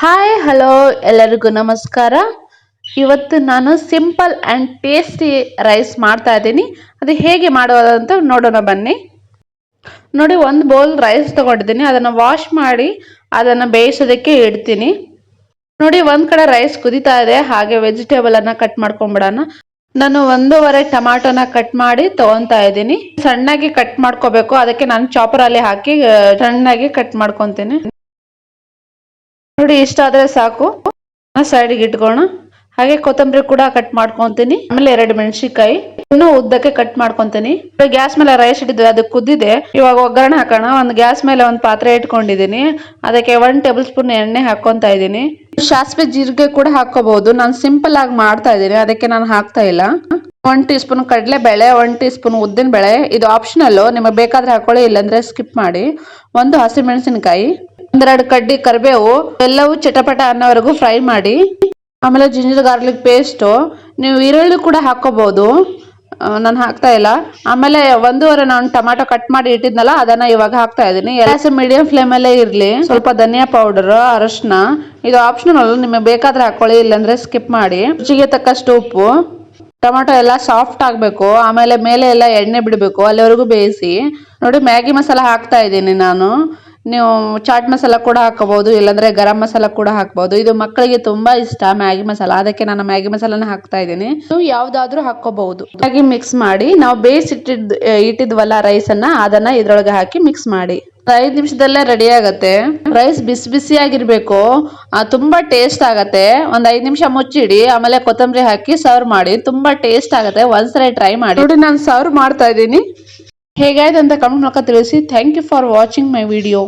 Hi hello ಎಲ್ಲರಿಗೂ ನಮಸ್ಕಾರ. ಇವತ್ತು ನಾನು ಸಿಂಪಲ್ ಆ್ಯಂಡ್ ಟೇಸ್ಟಿ ರೈಸ್ ಮಾಡ್ತಾ ಇದ್ದೀನಿ. ಅದು ಹೇಗೆ ಮಾಡೋದಂತ ನೋಡೋಣ ಬನ್ನಿ. ನೋಡಿ, ಒಂದು ಬೌಲ್ ರೈಸ್ ತಗೊಂಡಿದ್ದೀನಿ. ಅದನ್ನು ವಾಶ್ ಮಾಡಿ ಅದನ್ನು ಬೇಯಿಸೋದಕ್ಕೆ ಇಡ್ತೀನಿ. ನೋಡಿ, ಒಂದು ಕಡೆ ರೈಸ್ ಕುದೀತಾ ಇದೆ. ಹಾಗೆ ವೆಜಿಟೇಬಲನ್ನು ಕಟ್ ಮಾಡ್ಕೊಂಬಿಡೋಣ. ನಾನು ಒಂದೂವರೆ ಟೊಮ್ಯಾಟೋನ ಕಟ್ ಮಾಡಿ ತೊಗೊತಾ ಇದ್ದೀನಿ. ಸಣ್ಣಾಗಿ ಕಟ್ ಮಾಡ್ಕೋಬೇಕು. ಅದಕ್ಕೆ ನಾನು ಚಾಪರಲ್ಲಿ ಹಾಕಿ ಸಣ್ಣಾಗಿ ಕಟ್ ಮಾಡ್ಕೊಂತೀನಿ. ಇಷ್ಟ ಆದ್ರೆ ಸಾಕು. ಸೈಡ್ಗೆ ಇಟ್ಕೋಣ ಹಾಗೆ ಕೊತ್ತಂಬರಿ ಕೂಡ ಕಟ್ ಮಾಡ್ಕೊಂತೀನಿ. ಆಮೇಲೆ ಎರಡು ಮೆಣಸಿನ್ಕಾಯಿ. ಇನ್ನು ಉದ್ದಕ್ಕೆ ಕಟ್ ಮಾಡ್ಕೊಂತೀನಿ. ಗ್ಯಾಸ್ ಮೇಲೆ ರೈಸ್ ಇಟ್ಟಿದ್ವಿ ಅದು ಕುದ್ದಿದೆ. ಇವಾಗ ಒಗ್ಗರಣೆ ಹಾಕೋಣ. ಒಂದು ಗ್ಯಾಸ್ ಮೇಲೆ ಒಂದು ಪಾತ್ರೆ ಇಟ್ಕೊಂಡಿದ್ದೀನಿ. ಅದಕ್ಕೆ ಒನ್ ಟೇಬಲ್ ಸ್ಪೂನ್ ಎಣ್ಣೆ ಹಾಕೊಂತ ಇದ್ದೀನಿ. ಸಾಸಿವೆ ಜೀರಿಗೆ ಕೂಡ ಹಾಕೋಬಹುದು ನಾನು ಸಿಂಪಲ್ ಆಗಿ ಮಾಡ್ತಾ ಇದ್ದೀನಿ. ಅದಕ್ಕೆ ನಾನು ಹಾಕ್ತಾ ಇಲ್ಲ. ಒನ್ ಟೀ ಸ್ಪೂನ್ ಕಡಲೆ ಬೇಳೆ ಒನ್ ಟೀ ಸ್ಪೂನ್ ಉದ್ದಿನ ಬೇಳೆ ಇದು ಆಪ್ಷನಲ್ ನಿಮಗೆ ಬೇಕಾದ್ರೆ ಹಾಕೊಳ್ಳಿ, ಇಲ್ಲಾಂದ್ರೆ ಸ್ಕಿಪ್ ಮಾಡಿ. ಒಂದು ಹಸಿಮೆಣಸಿನಕಾಯಿ ಒಂದೆರಡು ಕಡ್ಡಿ ಕರಿಬೇವು, ಎಲ್ಲವೂ ಚಟಪಟ ಅನ್ನೋವರೆಗೂ ಫ್ರೈ ಮಾಡಿ, ಆಮೇಲೆ ಜಿಂಜರ್ ಗಾರ್ಲಿಕ್ ಪೇಸ್ಟು ನೀವು ಈರುಳ್ಳಿ ಕೂಡ ಹಾಕೋಬಹುದು ನಾನು ಹಾಕ್ತಾ ಇಲ್ಲ. ಆಮೇಲೆ ಒಂದೂವರೆ ನಾನು ಟೊಮ್ಯಾಟೊ ಕಟ್ ಮಾಡಿ ಇಟ್ಟಿದ್ನಲ್ಲ, ಅದನ್ನ ಇವಾಗ ಹಾಕ್ತಾ ಇದ್ದೀನಿ. ಎಲ್ಲ ಮೀಡಿಯಂ ಫ್ಲೇಮಲ್ಲೇ ಇರಲಿ. ಸ್ವಲ್ಪ ಧನಿಯಾ ಪೌಡರ್ ಅರಶಿನ, ಇದು ಆಪ್ಷನಲ್ ನಿಮಗೆ ಬೇಕಾದ್ರೆ ಹಾಕೊಳ್ಳಿ, ಇಲ್ಲಾಂದ್ರೆ ಸ್ಕಿಪ್ ಮಾಡಿ. ರುಚಿಗೆ ತಕ್ಕಷ್ಟು ಉಪ್ಪು. ಟೊಮೆಟೊ ಎಲ್ಲ ಸಾಫ್ಟ್ ಆಗಬೇಕು. ಆಮೇಲೆ ಮೇಲೆ ಎಲ್ಲ ಎಣ್ಣೆ ಬಿಡಬೇಕು, ಅಲ್ಲಿವರೆಗೂ ಬೇಯಿಸಿ. ನೋಡಿ, ಮ್ಯಾಗಿ ಮಸಾಲ ಹಾಕ್ತಾ ಇದ್ದೀನಿ ನಾನು. ನೀವು ಚಾಟ್ ಮಸಾಲ ಕೂಡ ಹಾಕೋಬಹುದು, ಇಲ್ಲಾಂದ್ರೆ ಗರಂ ಮಸಾಲ ಕೂಡ ಹಾಕಬಹುದು. ಇದು ಮಕ್ಕಳಿಗೆ ತುಂಬಾ ಇಷ್ಟ, ಮ್ಯಾಗಿ ಮಸಾಲ. ಅದಕ್ಕೆ ನಾನು ಮ್ಯಾಗಿ ಮಸಾಲನ ಹಾಕ್ತಾ ಇದ್ದೀನಿ. ನೀವು ಯಾವ್ದಾದ್ರೂ ಹಾಕೋಬಹುದು ಹಾಗೆ ಮಿಕ್ಸ್ ಮಾಡಿ, ನಾವು ಬೇಯಿಸಿಟ್ಟಿದ್ ಇಟ್ಟಿದ್ವಲ್ಲ ರೈಸ್ ಅನ್ನ, ಅದನ್ನ ಇದ್ರೊಳಗೆ ಹಾಕಿ ಮಿಕ್ಸ್ ಮಾಡಿ. ಐದು ನಿಮಿಷದಲ್ಲೇ ರೆಡಿ ಆಗತ್ತೆ. ರೈಸ್ ಬಿಸಿ ಬಿಸಿ ಆಗಿರ್ಬೇಕು ತುಂಬಾ ಟೇಸ್ಟ್ ಆಗತ್ತೆ. ಒಂದ್ ಐದ್ ನಿಮಿಷ ಮುಚ್ಚಿಡಿ, ಆಮೇಲೆ ಕೊತ್ತಂಬರಿ ಹಾಕಿ ಸರ್ವ್ ಮಾಡಿ. ತುಂಬಾ ಟೇಸ್ಟ್ ಆಗತ್ತೆ. ಒಂದ್ಸರಿ ಟ್ರೈ ಮಾಡಿ. ನೋಡಿ, ನಾನು ಸರ್ವ್ ಮಾಡ್ತಾ ಇದ್ದೀನಿ. ಹೇಗಾಯ್ತು ಅಂತ ಕಮೆಂಟ್ ಮೂಲಕ ತಿಳಿಸಿ thank you for watching my video